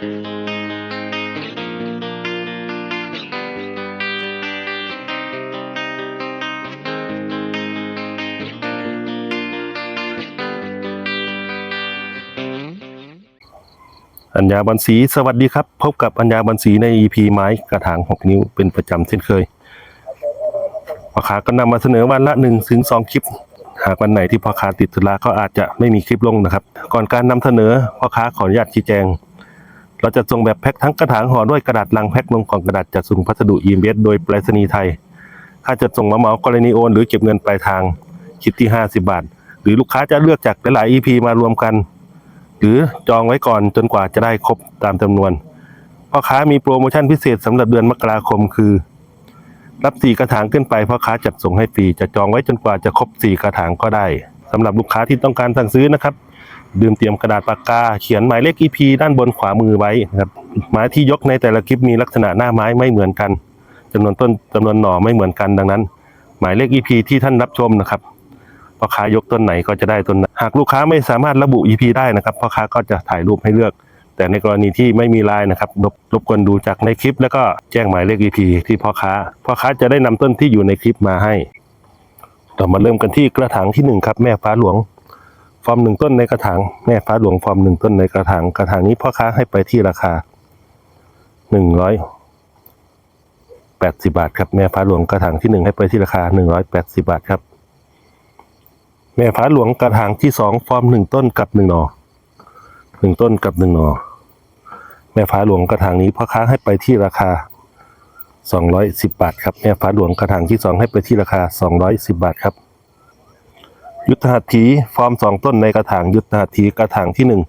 อัญญาบันสีสวัสดีครับ พบกับอัญญาบันสีใน EP ไม้กระถาง6นิ้วเป็นประจำเช่นเคยพ่อค้าก็นำมาเสนอวันละ1ถึง2คลิป หากวันไหนที่พ่อค้าติดธุระก็อาจจะไม่มีคลิปลงนะครับ ก่อนการนำเสนอพ่อค้าขออนุญาตชี้แจง เราจะส่งแบบแพ็คทั้งกระถางห่อด้วยกระดาษลังแพ็คลงกล่องกระดาษจัดส่งพัสดุ EMS โดยไปรษณีย์ไทย ค่าจัดส่งมาเหมากรณีโอนหรือเก็บเงินปลายทาง คิดที่ 50 บาท หรือลูกค้าจะเลือกจากหลายๆ EP มารวมกัน หรือจองไว้ก่อนจนกว่าจะได้ครบตามจำนวนพ่อค้ามีโปรโมชั่นพิเศษสำหรับเดือนมกราคมคือ รับสี่กระถางขึ้นไปพ่อค้าจัดส่งให้ฟรีจะจองไว้จนกว่าจะครบสี่กระถางก็ได้สำหรับลูกค้าที่ต้องการสั่งซื้อนะครับ ดื่มเตรียมกระดาษปากกา เขียนหมายเลข EP ด้านบนขวามือไว้นะครับไม้ที่ยกในแต่ละคลิปมีลักษณะหน้าไม้ไม่เหมือนกันจำนวนต้นจำนวนหน่อไม่เหมือนกันดังนั้น หมายเลข EP ที่ท่านรับชมนะครับพ่อค้ายกต้นไหนก็จะได้ต้นนั้นหากลูกค้าไม่สามารถระบุ EP ได้นะครับพ่อค้าก็จะถ่ายรูปให้เลือก แต่ในกรณีที่ไม่มีลน์นะครับรบรบกวนดูจากในคลิป แล้วก็แจ้งหมายเลข EP ที่พ่อค้าพ่อค้าจะได้นำต้นที่อยู่ในคลิปมาให้ เรามาเริ่มกันที่กระถางที่หนึ่งครับแม่ฟ้าหลวง ฟอร์มหนึ่งต้นในกระถางแม่ฟ้าหลวงฟอร์มหนึ่งต้นในกระถางกระถางนี้พ่อค้าให้ไปที่ราคาหนึ่งร้อยแปดสิบาทครับแม่ฟ้าหลวงกระถางที่หนึ่งให้ไปที่ราคาหนึ่งร้อยแปดสิบาทครับ แม่ฟ้าหลวงกระถางที่สองฟอร์มหนึ่งต้นกับหนึ่งหน่อหนึ่งต้นกับหนึ่งหน่อแม่ฟ้าหลวงกระถางนี้พ่อค้าให้ไปที่ราคาสองร้อยสิบบาทครับแม่ฟ้าหลวงกระถางที่สองให้ไปที่ราคาสองร้อยสิบบาทครับ ยุทธหัตถีฟอร์มสองต้นในกระถางยุทธหัตถีกระถางที่หนึ่ง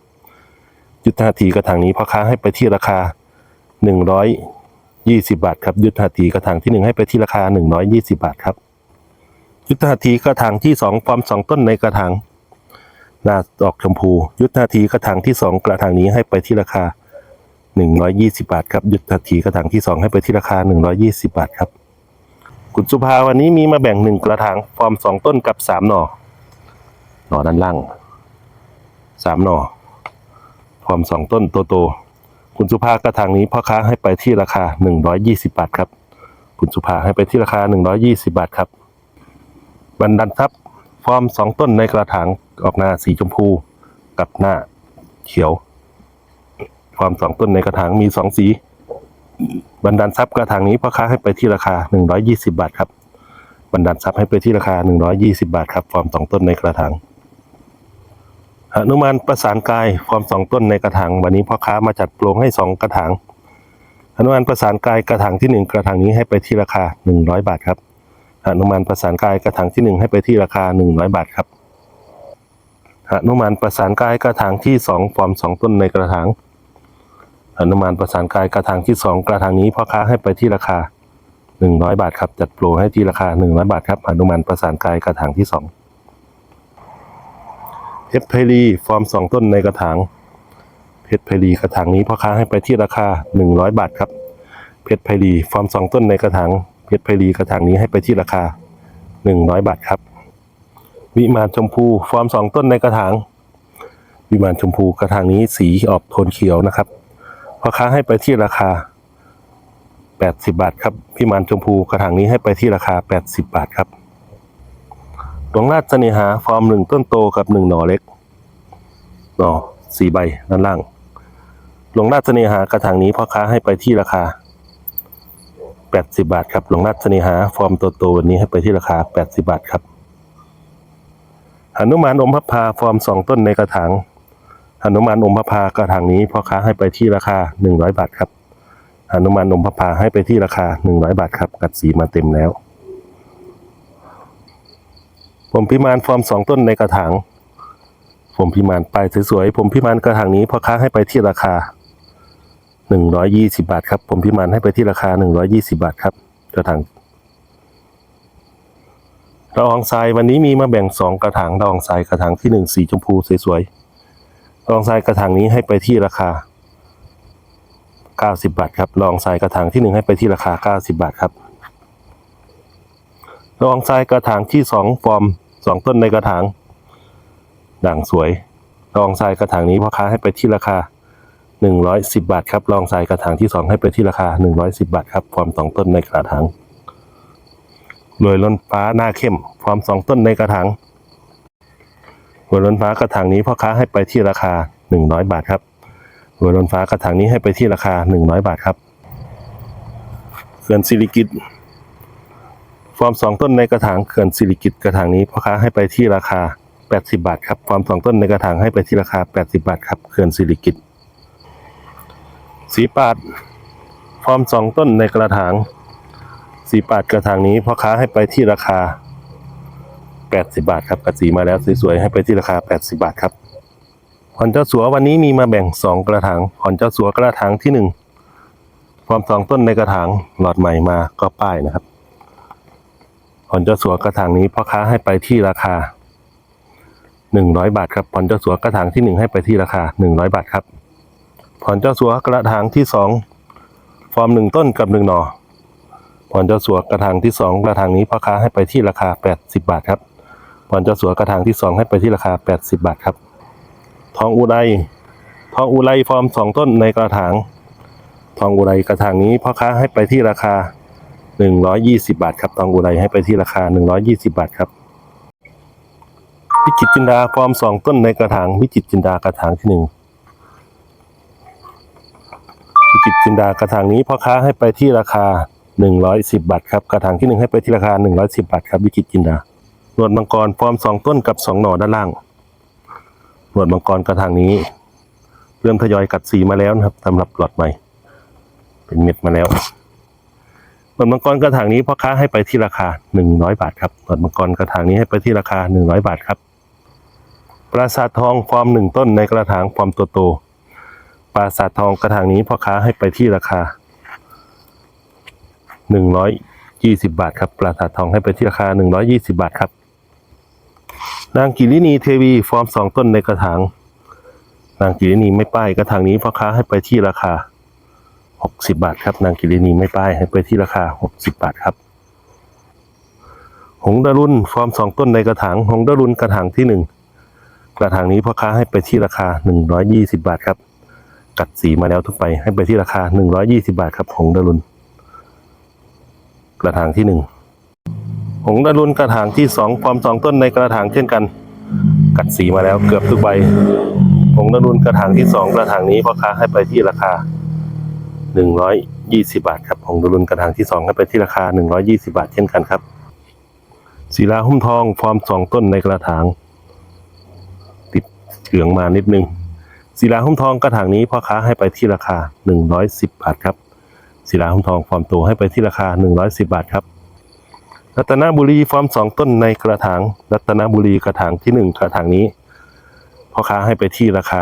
ยุทธหัตถีกระถางนี้พ่อค้าให้ไปที่ราคาหนึ่งร้อยยี่สิบาทครับยุทธหัตถีกระถางที่หนึ่งให้ไปที่ราคาหนึ่งร้อยยี่สิบาทครับ ยุทธหัตถีกระถางที่สองฟอร์มสองต้นในกระถางหน้าดอกชมพู ยุทธหัตถีกระถางที่สองกระถางนี้ให้ไปที่ราคาหนึ่งร้อยยี่สิบาทครับยุทธหัตถีกระถางที่สองให้ไปที่ราคาหนึ่งร้อยยี่สิบาทครับคุณสุภาวันนี้มีมาแบ่งหนึ่งกระถางฟอร์มสองต้นกับสามหน่อ หน่อด้านล่างสามหน่อพร้อมสองต้นโตโตๆคุณสุภากระถางนี้พ่อค้าให้ไปที่ราคาหนึ่งร้อยยี่สิบาทครับ คุณสุภาให้ไปที่ราคาหนึ่งร้อยี่สิบาทครับบันดันทรัพย์ฟอร์มสองต้นในกระถางออกหน้าสีชมพูกับหน้าเขียวฟอร์มสองต้นในกระถางมีสองสีบันดันทรัพย์กระถางนี้พ่อค้าให้ไปที่ราคาหนึ่งร้อยี่สิบาทครับ บันดันทรัพย์ให้ไปที่ราคา 120 บาทครับ ฟอร์มสองต้นในกระถาง หนุมานประสานกายฟอร์มสองต้นในกระถางวันนี้พ่อค้ามาจัดโปรงให้สองกระถางหนุมานประสานกายกระถางที่หนึ่งกระถางนี้ให้ไปที่ราคา100บาทครับหนุมานประสานกายกระถางที่หนึ่งให้ไปที่ราคา100บาทครับหนุมานประสานกายกระถางที่สองฟอร์มสองต้นในกระถางหนุมานประสานกายกระถางที่สองกระถางนี้พ่อค้าให้ไปที่ราคาหนึ่งร้อยบาทครับจัดโปรให้ที่ราคาหนึ่งร้อยบาทครับอนุมันประสานกายกระถางที่สอง เพชรไพรีฟอร์มสองต้นในกระถาง เพชรไพรีกระถางนี้พ่อค้าให้ไปที่ราคาหนึ่งร้อยบาทครับ เพชรไพรีฟอร์มสองต้นในกระถาง เพชรไพรีกระถางนี้ให้ไปที่ราคาหนึ่งร้อยบาทครับ วิมานชมพูฟอร์มสองต้นในกระถาง วิมานชมพูกระถางนี้สีออกโทนเขียวนะครับ พ่อค้าให้ไปที่ราคา 80 บาทครับพี่มานชมพูกระถางนี้ให้ไปที่ราคา 80 บาทครับ หลวงราชเสน่หาฟอร์มหนึ่งต้นโตกับหนึ่งหน่อเล็กหน่อสี่ใบด้านล่างหลวงราชเสน่หากระถางนี้พ่อค้าให้ไปที่ราคา 80 บาทครับหลวงราชเสน่หาฟอร์มโตโตวันนี้ให้ไปที่ราคา 80 บาทครับหนุมานอมพระพาฟอร์มสองต้นในกระถางหนุมานอมพระพากระถางนี้พ่อค้าให้ไปที่ราคา 100 บาทครับหนุมานนมพระพาให้ไปที่ราคา 100 บาทครับกัดสีมาเต็มแล้ว ผมพิมานฟอร์มสองต้นในกระถาง ผมพิมานปสวยๆ ผมพิมานกระถางนี้พ่อค้าให้ไปที่ราคา 120 บาทครับ ผมพิมานให้ไปที่ราคา 120 บาทครับกระถางระอองทรายวันนี้มีมาแบ่งสองกระถางระอองทรายกระถางที่หนึ่งสีชมพูสวยๆระอองทรายกระถางนี้ให้ไปที่ราคา 90 บาทครับลองทรายกระถางที่หนึ่งให้ไปที่ราคา 90 บาทครับ ลองทรายกระถางที่สองฟอร์มสองต้นในกระถาง ด่างสวยลองทรายกระถางนี้พ่อค้าให้ไปที่ราคาหนึ่งร้อยสิบบาทครับลองทรายกระถางที่สองให้ไปที่ราคาหนึ่งร้อยสิบาทครับฟอร์มสองต้นในกระถางรวยล้นฟ้าหน้าเข้มฟอร์มสองต้นในกระถางรวยล้นฟ้ากระถางนี้พ่อค้าให้ไปที่ราคาหนึ่งร้อยบาทครับรวยล้นฟ้ากระถางนี้ให้ไปที่ราคาหนึ่งร้อยบาทครับเขื่อนสิริกิต ฟอร์มสองต้นในกระถางเขื่อนสิริกิตกระถางนี้พ่อค้าให้ไปที่ราคาแปดสิบาทครับฟอร์มสองต้นในกระถางให้ไปที่ราคาแปดสิบาทครับเขื่อนสิริกิตสีปาดฟอร์มสองต้นในกระถางสีปาดกระถางนี้พ่อค้าให้ไปที่ราคา 80 บาทครับกระสีมาแล้วสวยๆให้ไปที่ราคา 80 บาทครับผ่อนเจ้าสัววันนี้มีมาแบ่ง 2 กระถางผ่อนเจ้าสัวกระถางที่1ฟอร์มสองต้นในกระถางหลอดใหม่มาก็ป้ายนะครับ ผ่อนเจ้าสัวกระถางนี้พ่อค้าให้ไปที่ราคา 100 บาทครับผ่อนเจ้าสัวกระถางที่ 1 ให้ไปที่ราคา 100 บาทครับผ่อนเจ้าสัวกระถางที่สองฟอร์มหนึ่งต้นกับหนึ่งหน่อผ่อนเจ้าสัวกระถางที่สองกระถางนี้พ่อค้าให้ไปที่ราคา 80 บาทครับผ่อนเจ้าสัวกระถางที่สองให้ไปที่ราคา 80 บาทครับ ทองอุไรทองอุไรฟอร์มสองต้นในกระถาง ทองอุไรกระถางนี้พ่อค้าให้ไปที่ราคา 120 บาทครับทองอุไรให้ไปที่ราคา 120 บาทครับวิจิตจินดาฟอร์มสองต้นในกระถางวิจิตจินดากระถางที่หนึ่งวิจิตจินดากระถางนี้พ่อค้าให้ไปที่ราคา 110 บาทครับกระถางที่หนึ่งให้ไปที่ราคา 110 บาทครับ วิจิตจินดาหนวดมังกรฟอร์มสองต้นกับสองหน่อด้านล่างหนวดมังกรกระถางนี้ เริ่มทยอยกัดสีมาแล้วนะครับสำหรับหลอดใหม่ เป็นเม็ดมาแล้ว หนวดมังกรกระถางนี้พ่อค้าให้ไปที่ราคา 100 บาทครับหนวดมังกรกระถางนี้ให้ไปที่ราคา 100 บาทครับ ปราสาททองฟอร์มหนึ่งต้นในกระถางฟอร์มตัวโตปราสาททองกระถางนี้พ่อค้าให้ไปที่ราคาหนึ่งร้อยยี่สิบาทครับ ปราสาททองให้ไปที่ราคาหนึ่งร้อยี่สิบาทครับ นางกิรินีเทวีฟอร์มสองต้นในกระถาง นางกิรินีไม่ป้ายกระถางนี้พ่อค้าให้ไปที่ราคา หกสิบาทครับ นางกิรินีไม่ป้ายให้ไปที่ราคาหกสิบาทครับ หงดารุนฟอร์มสองต้นในกระถาง หงดารุนกระถางที่หนึ่งกระถางนี้พ่อค้าให้ไปที่ราคา 120 บาทครับ กัดสีมาแล้วทุกไปให้ไปที่ราคา 120 บาทครับ หงดารุน กระถางที่หนึ่งหงดารุนกระถางที่สองความสองต้นในกระถางเช่นกัน กัดสีมาแล้วเกือบทุกใบ หงดารุนกระถางที่สองกระถางนี้พ่อค้าให้ไปที่ราคา 120 บาทครับหงดารุนกระถางที่สองให้ไปที่ราคา 120 บาทเช่นกันครับศิลาหุ้มทองฟอร์มสองต้นในกระถาง ติดเหลืองมานิดนึงศิลาหุ้มทองกระถางนี้พ่อค้าให้ไปที่ราคา 110 บาทครับศิลาหุ้มทองฟอร์มโตให้ไปที่ราคา 110 บาทครับรัตนบุรีฟอร์มสองต้นในกระถาง รัตนบุรีกระถางที่หนึ่งกระถางนี้พ่อค้าให้ไปที่ราคา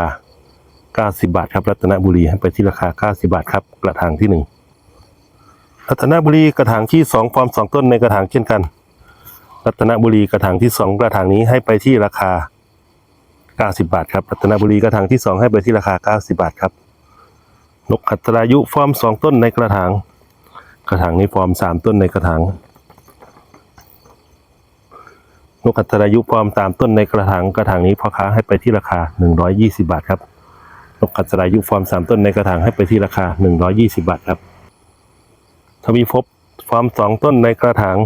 90 บาทครับรัตนบุรีให้ไปที่ราคา 90 บาทครับ กระถางที่หนึ่งรัตนบุรีกระถางที่สองฟอร์มสองต้นในกระถางเช่นกัน รัตนบุรีกระถางที่สองกระถางนี้ให้ไปที่ราคา 90 บาทครับ รัตนบุรีกระถางที่ 2 ให้ไปที่ราคา 90 บาทครับ นกขัตรายุฟอร์ม 2 ต้นในกระถาง กระถางนี้ฟอร์ม 3 ต้นในกระถาง นกขัตรายุฟอร์ม 3 ต้นในกระถาง กระถางนี้พ่อค้าให้ไปที่ราคา 120 บาทครับ นกขัตรายุฟอร์ม3 ต้นในกระถางให้ไปที่ราคา 120 บาทครับ ทวีภพฟอร์ม 2 ต้นในกระถาง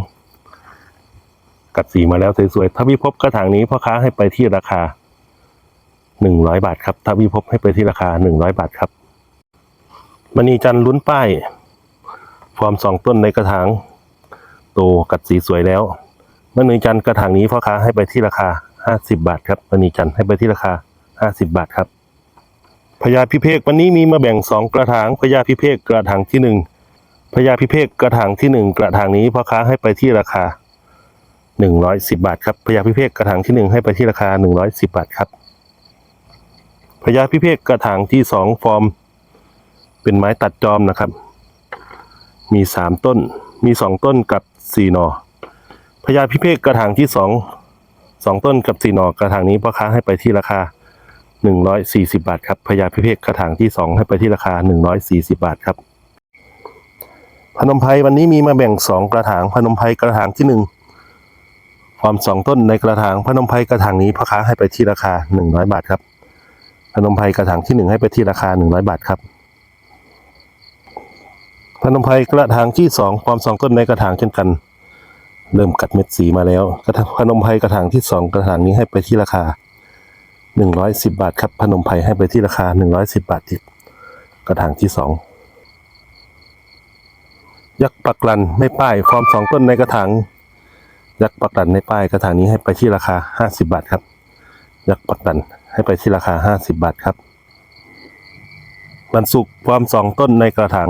กัดสีมาแล้วสวยๆทวีภพกระถางนี้พ่อค้าให้ไปที่ราคาหนึ่งร้อยบาทครับถ้าวิภพให้ไปที่ราคาหนึ่งร้อยบาทครับมณีจันลุ้นป้าย ฟอร์มสองต้นในกระถาง โตกัดสีสวยแล้วมณีจันกระถางนี้พ่อค้าให้ไปที่ราคาห้าสิบบาทครับมณีจันให้ไปที่ราคาห้าสิบบาทครับ พญาพิเภกวันนี้มีมาแบ่งสองกระถางพญาพิเภกกระถางที่หนึ่งพญาพิเภกกระถางที่หนึ่งกระถางนี้พ่อค้าให้ไปที่ราคาหนึ่งร้อยสิบบาทครับพญาพิเภกกระถางที่หนึ่งให้ไปที่ราคาหนึ่งร้อยสิบบาทครับพญาพิเภกกระถางที่สองฟอร์ม เป็นไม้ตัดจอมนะครับ มีสามต้นมีสองต้นกับสี่หนอพญาพิเภกกระถางที่สองสองต้นกับสี่หนอกระถางนี้พ่อค้าให้ไปที่ราคา หนึ่งร้อยสี่สิบาทครับพญาพิเภกกระถางที่สองให้ไปที่ราคาหนึ่งร้อยสี่สิบาทครับ พนมไพรวันนี้มีมาแบ่งสองกระถางพนมไพรกระถางที่หนึ่งฟอร์มสองต้นในกระถางพนมไพรกระถางนี้พ่อค้าให้ไปที่ราคาหนึ่งร้อยบาทครับ พนมไพรกระถางที่หนึ่งให้ไปที่ราคาหนึ่งร้อยบาทครับพนมไพรกระถางที่สองความสองต้นในกระถางเช่นกัน เริ่มกัดเม็ดสีมาแล้ว พนมไพรกระถางที่สองกระถางนี้ให้ไปที่ราคา หนึ่งร้อยสิบบาทครับพนมไพรให้ไปที่ราคาหนึ่งร้อยสิบบาทที่กระถางที่สองยักษ์ปักลันไม่ป้ายฟอร์มสองต้นในกระถางยักษ์ปักลันในป้ายกระถางนี้ให้ไปที่ราคาห้าสิบบาทครับ ยักษ์ปักลันให้ไปที่ราคาห้าสิบบาทครับวันศุกร์ฟอร์มสองต้นในกระถาง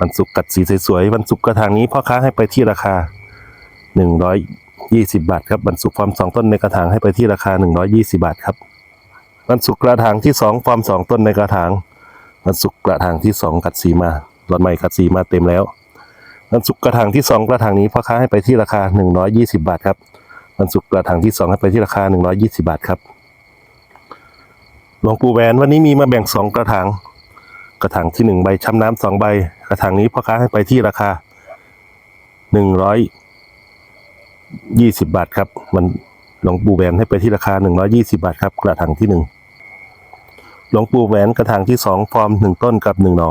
วันศุกร์กัดสีสวยๆวันศุกร์กระถางนี้พ่อค้าให้ไปที่ราคาหนึ่งร้อย ยี่สิบาทครับวันศุกฟอร์มสองต้นในกระถางให้ไปที่ราคาหนึ่งร้อยยี่สิบาทครับวันศุกร์กระถางที่สองฟอร์มสองต้นในกระถางวันศุกร์กระถางที่สองกัดสีมาหลอดใหม่กัดสีมาเต็มแล้ววันศุกร์กระถางที่สองกระถางนี้พ่อค้าให้ไปที่ราคาหนึ่งร้อยยี่สิบาทครับวันศุกร์กระถางที่สองให้ไปที่ราคาหนึ่งร้อยยี่สิบาทครับหลวงปู่แหวนวันนี้มีมาแบ่งสองกระถางกระถางที่หนึ่งใบช้ำน้ำสองใบ กระถางนี้พ่อค้าให้ไปที่ราคาหนึ่งร้อ ยี่สิบบาทครับ มันหลวงปู่แหวนให้ไปที่ราคาหนึ่งร้อยี่สิบาทครับ กระถางที่หนึ่งหลวงปู่แหวนกระถางที่สองฟอร์มหนึ่งต้นกับหนึ่งหน่อ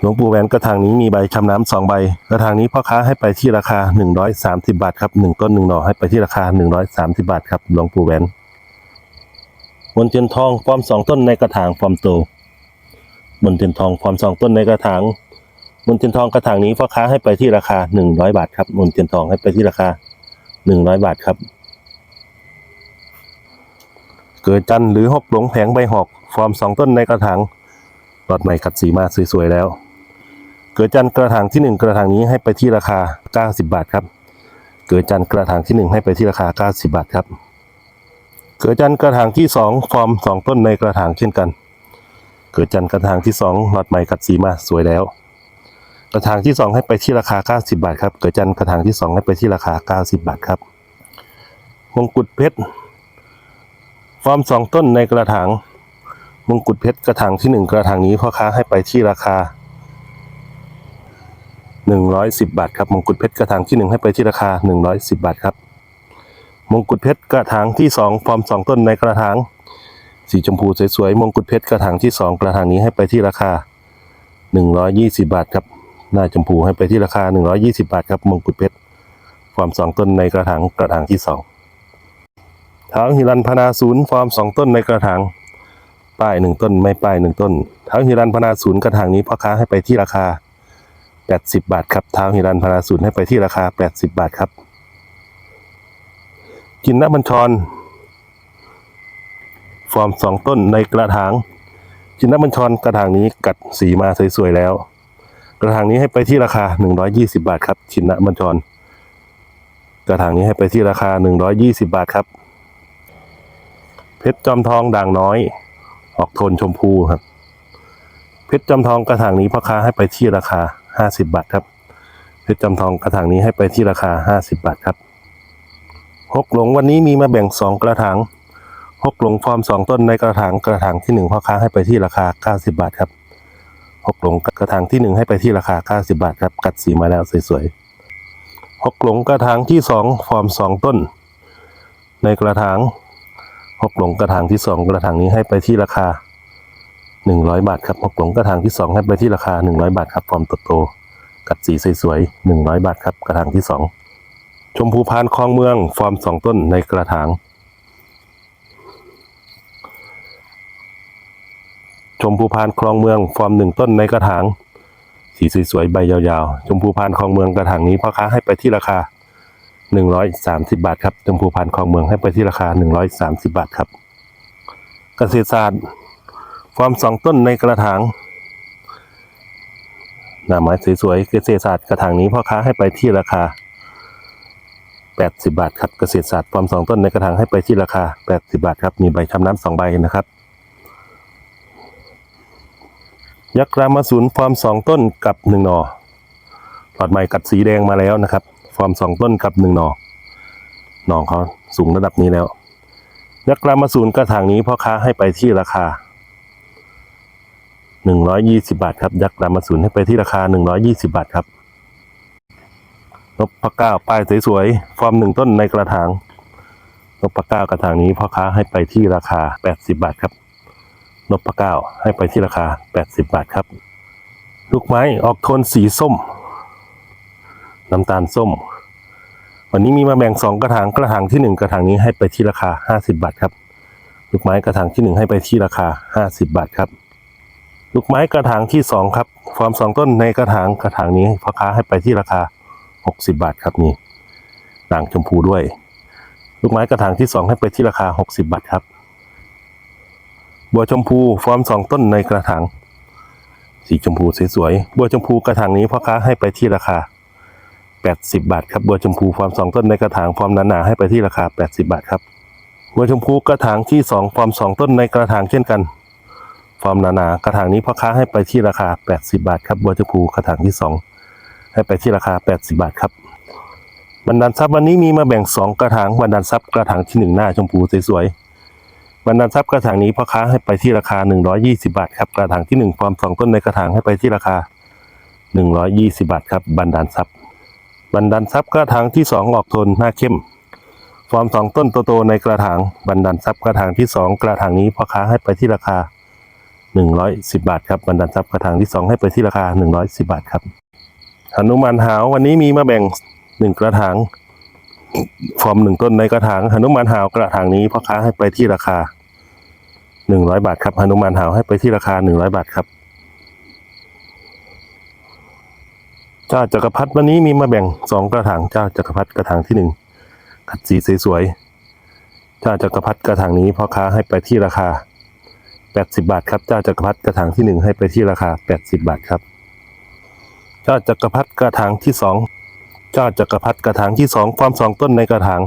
หลวงปู่แหวนกระถางนี้มีใบชำน้ำสองใบ กระถางนี้พ่อค้าให้ไปที่ราคาหนึ่งร้อยสามสิบาทครับหนึ่งต้นหนึ่งหน่อให้ไปที่ราคาหนึ่งร้อยสามสิบาทครับหลวงปู่แหวนมนเทียนทองฟอร์มสองต้นในกระถางฟอร์มโตมนเทียนทองฟอร์มสองต้นในกระถาง มนเทียนทองกระถางนี้พ่อค้าให้ไปที่ราคาหนึ่งร้อยบาทครับมนเทียนทองให้ไปที่ราคาหนึ่งร้อยบาทครับ เกิดจันทร์หรือหกหลงแผงใบหอก ฟอร์มสองต้นในกระถางหลอดใหม่กัดสีมาสวยๆแล้ว เกิดจันทร์กระถางที่หนึ่งกระถางนี้ให้ไปที่ราคาเก้าสิบบาทครับ เกิดจันทร์กระถางที่หนึ่งให้ไปที่ราคาเก้าสิบบาทครับ เกิดจันทร์กระถางที่สองฟอร์มสองต้นในกระถางเช่นกัน เกิดจันทร์กระถางที่สองหลอดใหม่กัดสีมาสวยแล้ว กระถางที่สองให้ไปที่ราคา 90 บาทครับเกิดจันกระถางที่สองให้ไปที่ราคา 90 บาทครับมงกุฎเพชรฟอร์มสองต้นในกระถางมงกุฎเพชรกระถางที่หนึ่งกระถางนี้พ่อค้าให้ไปที่ราคา 110 บาทครับมงกุฎเพชรกระถางที่หนึ่งให้ไปที่ราคา 110 บาทครับมงกุฎเพชรกระถางที่สองฟอร์มสองต้นในกระถางสีชมพูสวยๆมงกุฎเพชรกระถางที่สองกระถางนี้ให้ไปที่ราคา 120 บาทครับ หน้าชมพูให้ไปที่ราคา 120 บาทครับมงกุฎเพชรฟอร์มสองต้นในกระถางกระถางที่สองทางฮิรันพนาศูนย์ฟอร์มสองต้นในกระถางป้ายหนึ่งต้นไม่ป้ายหนึ่งต้นเท้าฮิรันพนาศูนย์กระถางนี้พ่อค้าให้ไปที่ราคา 80 บาทครับเท้าฮิรันพนาศูนย์ให้ไปที่ราคา 80 บาทครับ กินน้ำบัญชร ฟอร์มสองต้นในกระถาง จินน้ำบัญชรกระถางนี้กัดสีมาสวยๆแล้ว กระถางนี้ให้ไปที่ราคา 120 บาทครับ ชินะบัญชร กระถางนี้ให้ไปที่ราคา 120 บาทครับ เพชรจอมทองด่างน้อย ออกโทนชมพูครับ เพชรจอมทองกระถางนี้พ่อค้าให้ไปที่ราคา 50 บาทครับ เพชรจอมทองกระถางนี้ให้ไปที่ราคา 50 บาทครับหกหลงวันนี้มีมาแบ่งสองกระถางหกหลงฟอร์มสองต้นในกระถางกระถางที่หนึ่งพ่อค้าให้ไปที่ราคา 90 บาทครับ หกหลงกระถางที่หนึ่งให้ไปที่ราคา 90 บาทครับ กัดสีมาแล้วสวยๆหกหลงกระถางที่สองฟอร์มสองต้น ในกระถางหกหลงกระถางที่สองกระถางนี้ให้ไปที่ราคา 100 บาทครับหกหลงกระถางที่สองให้ไปที่ราคา 100 บาทครับฟอร์มโตๆกัดสีสวยๆ100 บาทครับกระถางที่สองชมพูพานคลองเมือง ฟอร์มสองต้นในกระถาง ชมพูพานคลองเมืองฟอร์มหนึ่งต้นในกระถาง สีสวยๆใบยาวๆ ชมพูพานคลองเมืองกระถางนี้พ่อค้าให้ไปที่ราคา 130 บาทครับชมพูพานคลองเมืองให้ไปที่ราคา 130 บาทครับ เกษตรศาสตร์ฟอร์มสองต้นในกระถางหน้าไม้สวยๆเกษตรศาสตร์กระถางนี้พ่อค้าให้ไปที่ราคา 80 บาทครับเกษตรศาสตร์ฟอร์มสองต้นในกระถางให้ไปที่ราคา 80 บาทครับมีใบชำน้ำสองใบนะครับ ยักษ์รามาศูนย์ฟอร์มสองต้นกับหนึ่งหนอหลอดใหม่กัดสีแดงมาแล้วนะครับ ฟอร์มสองต้นกับหนึ่งหนอหนอเขาสูงระดับนี้แล้ว ยักษ์รามาศูนย์กระถางนี้พ่อค้าให้ไปที่ราคาหนึ่งร้อยยี่สิบาทครับ ยักษ์รามาศูนย์ให้ไปที่ราคาหนึ่งร้อยี่สิบาทครับนพพะก้าป้ายสวยๆ ฟอร์มหนึ่งต้นในกระถางนนพเก้ากระถางนี้พ่อค้าให้ไปที่ราคา 80 บาทครับ นพเก้าให้ไปที่ราคา 80 บาทครับ ลูกไม้ออกโทนสีส้ม น้ำตาลส้ม วันนี้มีมาแบ่งสองกระถางกระถางที่หนึ่งกระถางนี้ให้ไปที่ราคา 50 บาทครับ ลูกไม้กระถางที่หนึ่งให้ไปที่ราคา 50 บาทครับ ลูกไม้กระถางที่สองครับฟอร์มสองต้นในกระถางกระถางนี้พ่อค้าให้ไปที่ราคา 60 บาทครับนี่ด่างชมพูด้วย ลูกไม้กระถางที่สองให้ไปที่ราคา 60 บาทครับ บัวชมพูฟอร์มสองต้นในกระถางสีชมพูสวยๆบัวชมพูกระถางนี้พ่อค้าให้ไปที่ราคา 80 บาทครับบัวชมพูฟอร์มสองต้นในกระถางฟอร์มหนาๆให้ไปที่ราคา 80 บาทครับบัวชมพูกระถางที่สองฟอร์มสองต้นในกระถางเช่นกันฟอร์มหนาๆกระถางนี้พ่อค้าให้ไปที่ราคา 80 บาทครับบัวชมพูกระถางที่สองให้ไปที่ราคา 80 บาทครับบรรดาลทรัพย์วันนี้มีมาแบ่งสองกระถางบรรดาลทรัพย์กระถางที่หนึ่งหน้าชมพูสวยๆ บรรดาทรัพย์กระถางนี้พ่อค้าให้ไปที่ราคา 120 บาทครับกระถางที่หนึ่งฟอร์มสองต้นในกระถางให้ไปที่ราคา 120 บาทครับบรรดาทรัพย์บรรดาทรัพย์กระถางที่สองออกโทนหน้าเข้มฟอร์มสองต้นโตๆในกระถางบรรดาทรัพย์กระถางที่สองกระถางนี้พ่อค้าให้ไปที่ราคา 110 บาทครับบรรดาทรัพย์กระถางที่สองให้ไปที่ราคา 110 บาทครับหนุมานหาววันนี้มีมาแบ่งหนึ่งกระถาง ฟอร์มหนึ่งต้นในกระถางหนุมานหาวกระถางนี้พ่อค้าให้ไปที่ราคา100บาทครับหนุมานหาวให้ไปที่ราคา100บาทครับเจ้าจักรพรรดิวันนี้มีมาแบ่งสองกระถางเจ้าจักรพรรดิกระถางที่หนึ่งขัดสีสวยๆเจ้าจักรพรรดิกระถางนี้พ่อค้าให้ไปที่ราคา80บาทครับเจ้าจักรพรรดิกระถางที่หนึ่งให้ไปที่ราคา80บาทครับเจ้าจักรพรรดิกระถางที่สอง เจ้าจักรพรรดิกระถางที่สองความสองต้นในกระถาง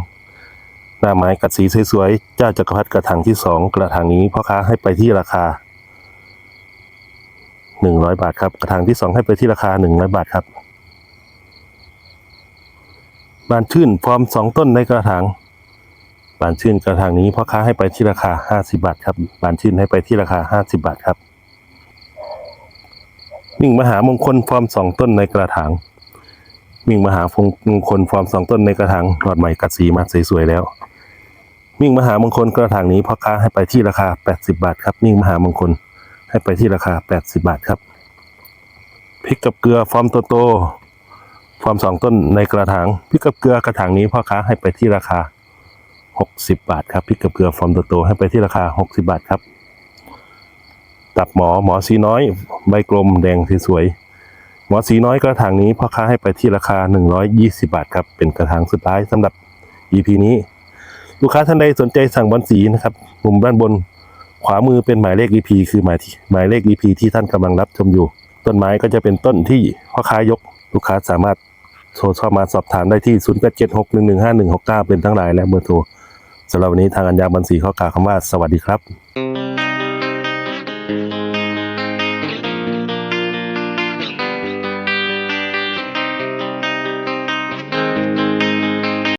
หน้าไม้กัดสีสวยๆเจ้าจักรพรรดิกระถางที่สองกระถางนี้พ่อค้าให้ไปที่ราคา 100 บาทครับ กระถางที่สองให้ไปที่ราคา 100 บาทครับบานชื่นฟอร์มสองต้นในกระถางบานชื่นกระถางนี้พ่อค้าให้ไปที่ราคา 50 บาทครับบานชื่นให้ไปที่ราคา 50 บาทครับมิ่งมหามงคลฟอร์มสองต้นในกระถาง มิ่งมหามงคลฟอร์มสองต้นในกระถางหลอดใหม่กัดสีมาสวยๆแล้ว มิ่งมหามงคลกระถางนี้พ่อค้าให้ไปที่ราคา 80 บาทครับ มิ่งมหามงคลให้ไปที่ราคา 80 บาทครับพริกกับเกลือฟอร์มโตๆฟอร์มสองต้นในกระถางพริกกับเกลือกระถางนี้พ่อค้าให้ไปที่ราคา 60 บาทครับพริกกับเกลือฟอร์มโตๆให้ไปที่ราคา 60 บาทครับ ตับหมอหมอสีน้อย ใบกลมแดงสวยๆ หมอสีน้อยกระถางนี้พ่อค้าให้ไปที่ราคา 120 บาทครับ เป็นกระถางสุดท้ายสำหรับ EP นี้ ลูกค้าท่านใดสนใจสั่งบอลสีนะครับมุมด้านบน ขวามือเป็นหมายเลข EP คือหมายหมายเลข EP ที่ท่านกำลังรับชมอยู่ ต้นไม้ก็จะเป็นต้นที่พ่อค้ายก ลูกค้าสามารถโทรเข้ามาสอบถามได้ที่ 0 8 7 6 1 1 5 1 6 9 เป็นทั้งหลายและเบอร์โทรสำหรับวันนี้ทางอัญญาบันสีข้อกล่าวคำว่าสวัสดีครับ